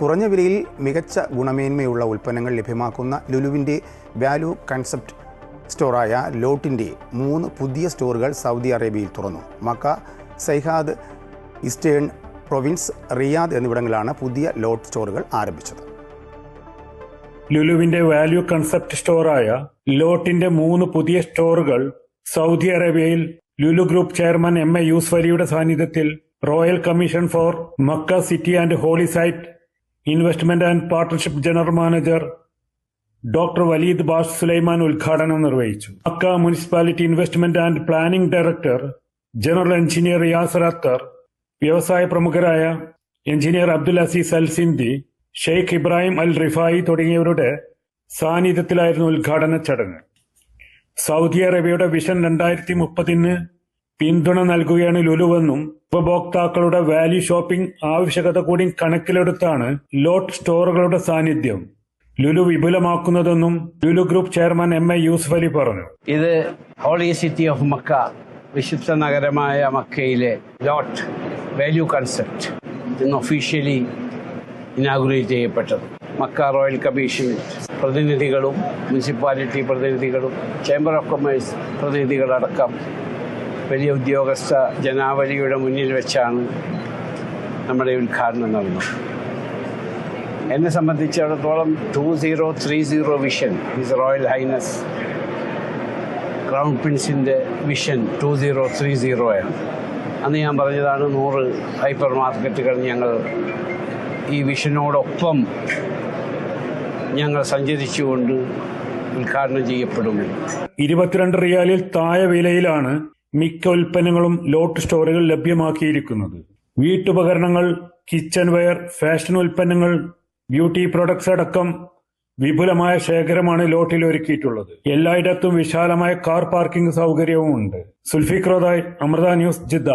കുറഞ്ഞ വിലയിൽ മികച്ച ഗുണമേന്മയുള്ള ഉൽപ്പന്നങ്ങൾ ലഭ്യമാക്കുന്ന ലുലുവിന്റെ വാല്യൂ കൺസെപ്റ്റ് സ്റ്റോറായ ലോട്ടിന്റെ മൂന്ന് പുതിയ സ്റ്റോറുകൾ സൗദി അറേബ്യയിൽ തുറന്നു. Makkah Saihat eastern province Riyadh എന്നിവിടങ്ങളിലാണ് പുതിയ ലോട്ട് സ്റ്റോറുകൾ ആരംഭിച്ചത്. ലുലുവിന്റെ വാല്യൂ കൺസെപ്റ്റ് സ്റ്റോറായ ലോട്ടിന്റെ മൂന്ന് പുതിയ സ്റ്റോറുകൾ സൗദി അറേബ്യയിൽ Lulu group chairman M A Yusuff അലിയുടെ സാന്നിധ്യത്തിൽ royal commission for Makkah city and holy site investment and partnership general manager doctor Waleed bass Sulaiman ഉദ്ഘാടനം നിർവഹിച്ചു. Makkah municipality investment and planning director general engineer Yasser Attar വ്യവസായ പ്രമുഖരായ engineer Abdul Aziz Al Sindi Sheikh Ibrahim Al Rifai തുടങ്ങിയവരുടെ സാന്നിധ്യത്തിലായിരുന്നു ഉദ്ഘാടന ചടങ്ങ്. Saudi അറേബ്യയുടെ vision രണ്ടായിരത്തി മുപ്പതിന് പിന്തുണ നൽകുകയാണ് ലുലുവെന്നും ഉപഭോക്താക്കളുടെ വാല്യൂ ഷോപ്പിംഗ് ആവശ്യകത കൂടി കണക്കിലെടുത്താണ് ലോട്ട് സ്റ്റോറുകളുടെ സാന്നിധ്യം. Lulu വിപുലമാക്കുന്നതെന്നും Lulu group chairman M A Yusuff Ali പറഞ്ഞു. ഇത് ഹോളി സിറ്റി ഓഫ് മക്ക വിശുദ്ധ നഗരമായ മക്കയിലെ ലോട്ട് വാല്യൂ കൺസെപ്റ്റ് ഇന്ന് ഒഫീഷ്യലി ഇനാഗുറേറ്റ് ചെയ്യപ്പെട്ടത്. മക്ക റോയൽ കമ്മീഷൻ പ്രതിനിധികളും മുനിസിപ്പാലിറ്റി പ്രതിനിധികളും ചേംബർ ഓഫ് കൊമേഴ്സ് പ്രതിനിധികളടക്കം വലിയ ഉദ്യോഗസ്ഥ ജനാവലിയുടെ മുന്നിൽ വെച്ചാണ് നമ്മുടെ ഉദ്ഘാടനം നടന്നത്. എന്നെ സംബന്ധിച്ചിടത്തോളം two zero three zero vision his royal highness crown പ്രിൻസിന്റെ vision two zero three സീറോയാണ് അന്ന് ഞാൻ പറഞ്ഞതാണ് നൂറ് ഹൈപ്പർ മാർക്കറ്റുകൾ ഞങ്ങൾ ഈ വിഷനോടൊപ്പം ഞങ്ങൾ സഞ്ചരിച്ചുകൊണ്ട് ഉദ്ഘാടനം ചെയ്യപ്പെടുമെന്ന്. ഇരുപത്തിരണ്ട് റിയാലിൽ താഴെ വിലയിലാണ് മിക്ക ഉൽപ്പന്നങ്ങളും ലോട്ട് സ്റ്റോറുകൾ ലഭ്യമാക്കിയിരിക്കുന്നത്. വീട്ടുപകരണങ്ങൾ കിച്ചൺ വെയർ ഫാഷൻ ഉൽപ്പന്നങ്ങൾ ബ്യൂട്ടി പ്രൊഡക്ട്സ് അടക്കം വിപുലമായ ശേഖരമാണ് ലോട്ടിൽ ഒരുക്കിയിട്ടുള്ളത്. എല്ലായിടത്തും വിശാലമായ കാർ പാർക്കിംഗ് സൗകര്യവും ഉണ്ട് സുൽഫിഖ് റോദായ് അമൃത ന്യൂസ് ജിദ്ദ.